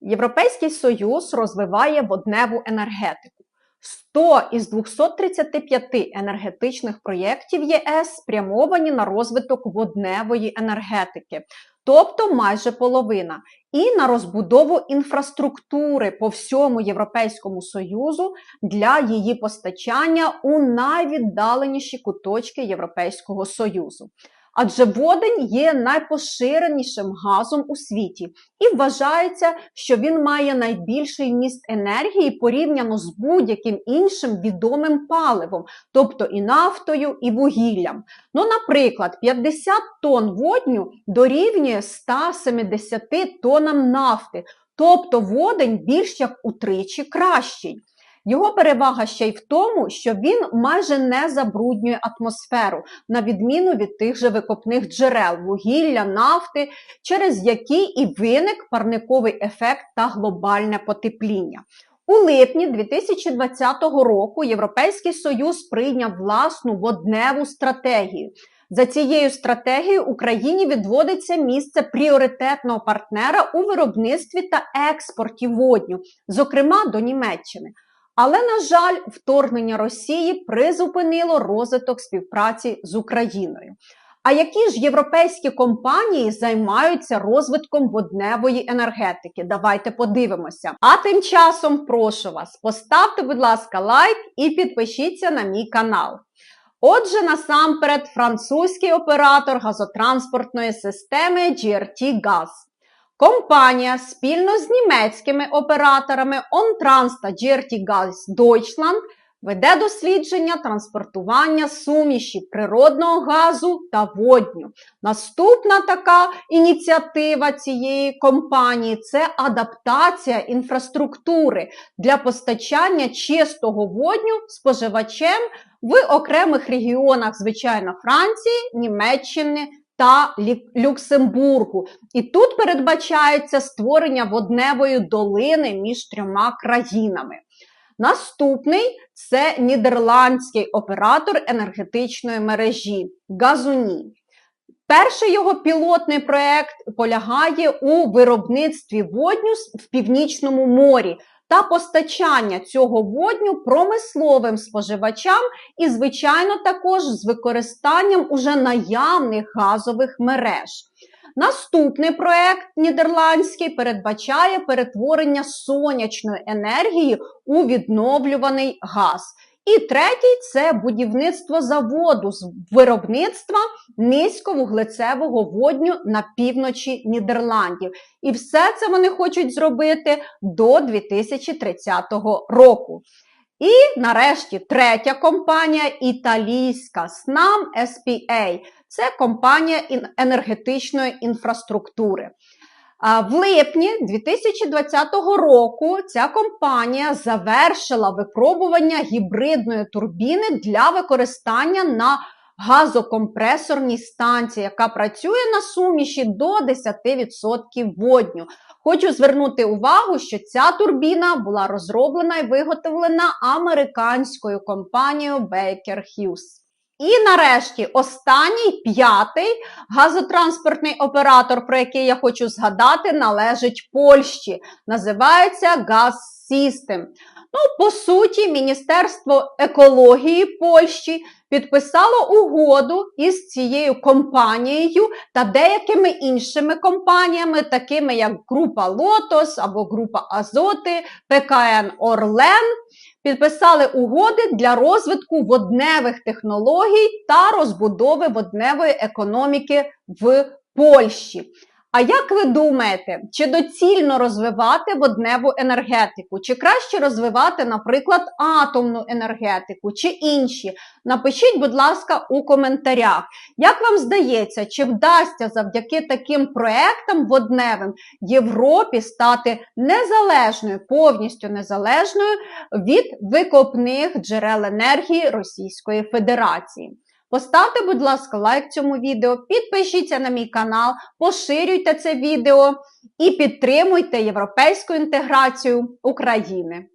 Європейський Союз розвиває водневу енергетику. 100 із 235 енергетичних проєктів ЄС спрямовані на розвиток водневої енергетики, тобто майже половина, і на розбудову інфраструктури по всьому Європейському Союзу для її постачання у найвіддаленіші куточки Європейського Союзу. Адже водень є найпоширенішим газом у світі, і вважається, що він має найбільший вміст енергії порівняно з будь-яким іншим відомим паливом, тобто і нафтою, і вугіллям. Ну, наприклад, 50 тонн водню дорівнює 170 тоннам нафти, тобто водень більш як утричі кращий. Його перевага ще й в тому, що він майже не забруднює атмосферу, на відміну від тих же викопних джерел вугілля, нафти, через які і виник парниковий ефект та глобальне потепління. У липні 2020 року Європейський Союз прийняв власну водневу стратегію. За цією стратегією Україні відводиться місце пріоритетного партнера у виробництві та експорті водню, зокрема до Німеччини. Але, на жаль, вторгнення Росії призупинило розвиток співпраці з Україною. А які ж європейські компанії займаються розвитком водневої енергетики? Давайте подивимося. А тим часом прошу вас, поставте, будь ласка, лайк і підпишіться на мій канал. Отже, насамперед, французький оператор газотранспортної системи GRT Gas. Компанія спільно з німецькими операторами OnTrans та GRT Gas Deutschland веде дослідження транспортування суміші природного газу та водню. Наступна така ініціатива цієї компанії це адаптація інфраструктури для постачання чистого водню споживачем в окремих регіонах, звичайно, Франції, Німеччини та Люксембургу. І тут передбачається створення водневої долини між трьома країнами. Наступний це нідерландський оператор енергетичної мережі Газуні. Перший його пілотний проект полягає у виробництві водню в Північному морі та постачання цього водню промисловим споживачам і, звичайно, також з використанням уже наявних газових мереж. Наступний проект нідерландський передбачає перетворення сонячної енергії у відновлюваний газ. І третій це будівництво заводу з виробництва низьковуглецевого водню на півночі Нідерландів. І все це вони хочуть зробити до 2030 року. І нарешті третя компанія італійська SNAM SPA. Це компанія енергетичної інфраструктури. В липні 2020 року ця компанія завершила випробування гібридної турбіни для використання на газокомпресорній станції, яка працює на суміші до 10% водню. Хочу звернути увагу, що ця турбіна була розроблена і виготовлена американською компанією Baker Hughes. І нарешті останній п'ятий газотранспортний оператор, про який я хочу згадати, належить Польщі. Називається Gas System. Ну, по суті, Міністерство екології Польщі підписало угоду із цією компанією та деякими іншими компаніями, такими як Група Лотос або Група Азоти, ПКН Орлен. Підписали угоди для розвитку водневих технологій та розбудови водневої економіки в Польщі. А як ви думаєте, чи доцільно розвивати водневу енергетику? Чи краще розвивати, наприклад, атомну енергетику чи інші? Напишіть, будь ласка, у коментарях. Як вам здається, чи вдасться завдяки таким проектам водневим Європі стати незалежною, повністю незалежною від викопних джерел енергії Російської Федерації? Поставте, будь ласка, лайк цьому відео, підпишіться на мій канал, поширюйте це відео і підтримуйте європейську інтеграцію України.